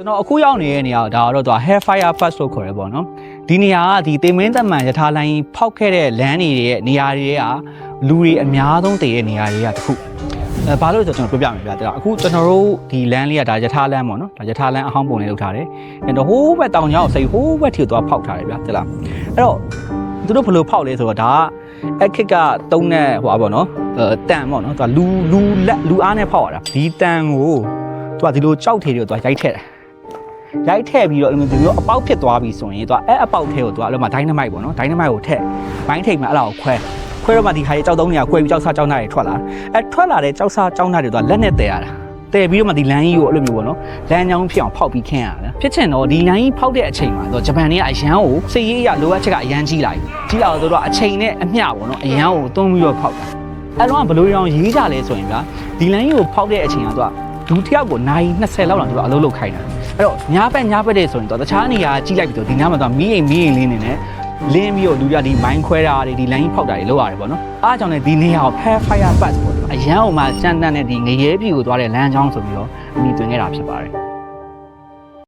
ကျွန်တော်အခုရောက်နေတဲ့နေရာဒါကတော့သူက hair fire fast လို့ခေါ်ရပေါ့နော်ဒီနေရာကဒီတေမင်းသက်မှန်ယထာလိုင်းဖောက်ခဲ့တဲ့လမ်းတွေရဲ့နေရာတွေကလူတွေအများဆုံးတည်တဲ့နေရာတွေကတစ်ခုအဲဘာလို့လဲဆိုတော့ကျွန်တော်ပြောပြမယ်ဗျာတဲ့အခုကျွန်တော်တို့ဒီလမ်းလေးကဒါယထာလမ်းပေါ့နော်ဒါယထာလမ်းအဟောင်းပုံလေးလုပ်ထားတယ်အဲတော့ဟိုးဘက်တောင်ကျောင်းစိတ်ဟိုးဘက်ထိကိုသွားဖောက်ထားတယ်ဗျာတဲ့လားအဲ့တော့သူတို့ဘယ်လိုဖောက်လဲဆိုတော့ဒါကအခစ်ကတုံးတဲ့ဟိုပါပေါ့နော်အဲတန်ပေါ့နော်သူကလူလူလက်လူအားနဲ့ဖောက်ရတာဒီတန်ကိုသူကဒီလိုကြောက်ထေတွေကိုသူကရိုက်ထည့်တယ် ရိုက်ထည့်ပြီးတော့အဲ့လိုမျိုးအပေါက်ဖြစ်သွားပြီဆိုရင်သူကအဲ့အပေါက်ထဲကိုသူကအဲ့လိုမှဒိုင်းနမိုက်ပေါ့နော်ဒိုင်းနမိုက်ကိုထည့်ဘိုင်းထိတ်မှအဲ့ဒါကိုခွဲခွဲတော့မှဒီခါကြီးကြောက်သုံးနေရခွဲပြီးကြောက်စားကြောက်နာတွေထွက်လာအဲ့ထွက်လာတဲ့ကြောက်စားကြောက်နာတွေသူကလက်နဲ့တည်ရတာတည်ပြီးတော့မှဒီလမ်းကြီးကိုအဲ့လိုမျိုးပေါ့နော်လမ်းကြောင်းဖြစ်အောင်ဖောက်ပြီးခင်းရတယ်ဖြစ်ချင်တော့ဒီလမ်းကြီးဖောက်တဲ့အချိန်မှာသူကဂျပန်တွေကအရန်ကိုစိတ်ရေးရလိုအပ်ချက်ကအရန်ကြီးလာပြီကြီးလာတော့သူတို့ကအချိန်နဲ့အမျှပေါ့နော်အရန်ကိုတွန်းပြီးတော့ဖောက်တာအဲ့တော့ဘယ်လိုရောရေးကြလဲဆိုရင်ဗျာဒီလမ်းကြီးကိုဖောက်တဲ့အချိန်ကသူကဒူတစ်ယောက်ကိုနိုင်20လောက်လောက်သူကအလုပ်လုပ်ခိုင်းတာ အဲ့တော့ညားပက်ညားပက်တဲ့ဆိုရင်တော့တခြားနေရာကြီးလိုက်ပြီးတော့ဒီနားမှာတော့မီးအိမ်မီးအိမ်လေးနေနဲ့လင်းပြီးတော့လူပြဒီမိုင်းခွဲတာတွေဒီလိုင်းကြီးဖောက်တာတွေလုပ်ရတယ်ပေါ့နော်အားကြောင့်လည်းဒီနေရာကို Fair Fire Pass ပေါ့နော်အရန်အောင်မှစမ်းတန်းတဲ့ဒီငရဲပြည်ကိုသွားတဲ့လမ်းကြောင်းဆိုပြီးတော့အမိတွင်ခဲ့တာဖြစ်ပါတယ်